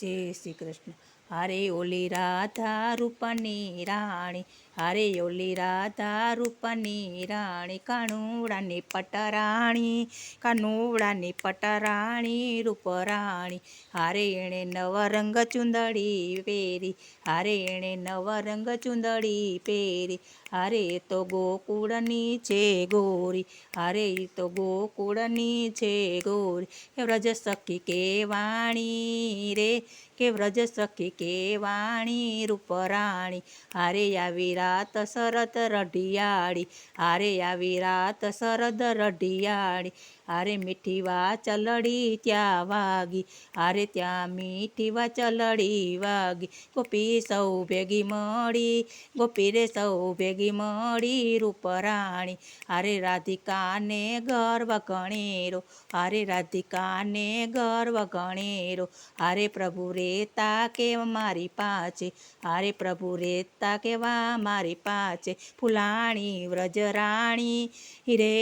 જય શ્રી કૃષ્ણ. હારે ઓલી રાધા રૂપની રાણી હારે ઓલી રાધા રૂપની રાણી કાનુડાની પટરાણી કાનુડાની પટરાણી, રૂપરાણી. હારે એણે નવરંગ ચુંદડી પહેરી, હારે એણે નવરંગ ચુંદડી પહેરી. હારે એ તો ગોકુળની છે ગોરી, હારે એ તો ગોકુળની છે ગોરી. કે વ્રજ સખી કેવાણી રે, કે વ્રજ સખી કેવાણી, રૂપરાણી. હારે આવી રાત શરદ રઢિયાળી, હારે આવી રાત શરદ રઢિયાળી, હારે મીઠી વા ચલડી ત્યાં વાગી, હારે ત્યાં મીઠી વાચલડી વાગી. ગોપી સૌ ભેગી મળી, ગોપી રે સૌ ભેગી મળી રૂપરાણી, હારે રાધિકાને ગર્વ ગણેરો, હારે રાધિકાને ગર્વ ગણેરો, હારે પ્રભુ રેતા કે મારી પાછે, હારે પ્રભુ રેતા કેવા મારી પાછે ફૂલાણી વ્રજરાણી હિરે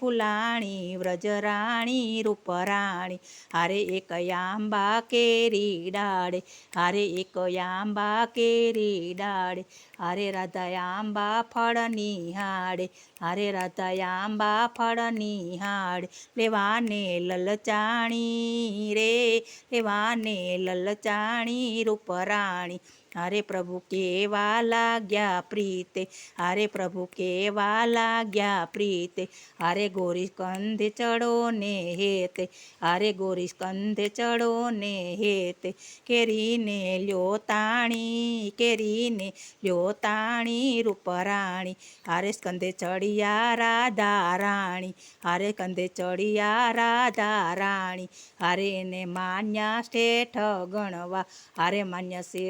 ફૂલાણી વ્રજરાણી રૂપરાણી હારે એક આંબા કેરી ડાળે, હારે એક આંબા કેરી ડાળે. હારે રાધા આંબા ફળ નિહાળે, હારે રાધા આંબા ફળ નિહાળે. લેવાને લલચાણી રે, લેવાને લલચાણી રૂપરાણી હારે પ્રભુ કેવા લાગ્યા પ્રીતે હારે પ્રભુ કેવા લાગ્યા પ્રીતે હારે ગોરી કંધે ચડો ને હેતે હારે ગોરી કંધે ચડો ને હેતે કેરીને લ્યો તાણી કેરીને લ્યો તાણી રૂપરાણી હારે સ્કંધે ચડિયા રાધા રાણી હારે કંધે ચડિયા રાધા રાણી હારે એને માન્યા શેઠ ગણવા હારે માન્યા સે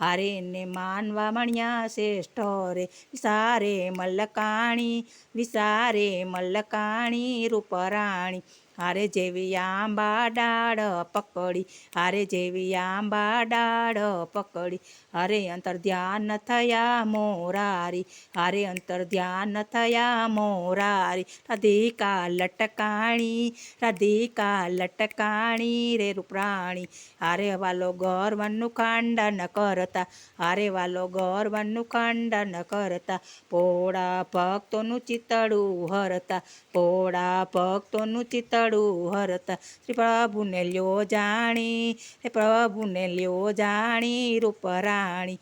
હારે ને માનવા મણ્યા શ્રેષ્ઠ રે વિસારે મલ્લકાણી વિસારે મલ્લકાણી રૂપરાણી હારે જેવી આંબા ડાળ પકડી, હારે જેવી આંબા ડાળ પકડી. હારે અંતર ધ્યાન થયા મોરારી, હારે અંતર ધ્યાન થયા મોરારી. રાધિકા લટકાણી રાધિકા લટકાણી રે રૂપરાણી. હારે વાલો ગર્વનું ખંડન કરતા, હારે વાલો ગર્વનું ખંડન કરતા. પોળા ભક્તોનું ચિતડું હરતા, પોળા ભક્તોનું ચિતડું હરતા શ્રી પ્રભુને લ્યો જાણી હે પ્રભુને લ્યો જાણી રૂપરાણી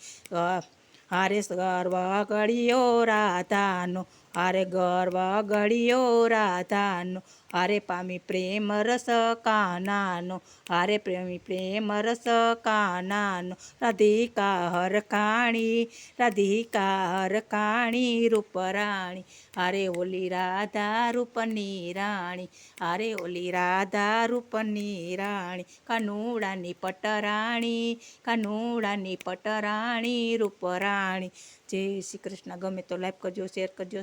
હારે ગર્વ ગળિયો રાધાનો હારે ગર્વ ઘડિયો રાધાનો, આરે પામી પ્રેમ રસ કાનાનો, આરે પ્રેમી પ્રેમ રસ કાનાનો. રાધિકા હરખાણી રાધિકા હરખાણી રૂપરાણી આરે ઓલી રાધા રૂપની રાણી, આરે ઓલી રાધા રૂપની રાણી, કાનુડાની પટરાણી કાનુડાની પટરાણી રૂપરાણી જય શ્રી કૃષ્ણ, ગમે તો લાઈક કરજો, શેર કરજો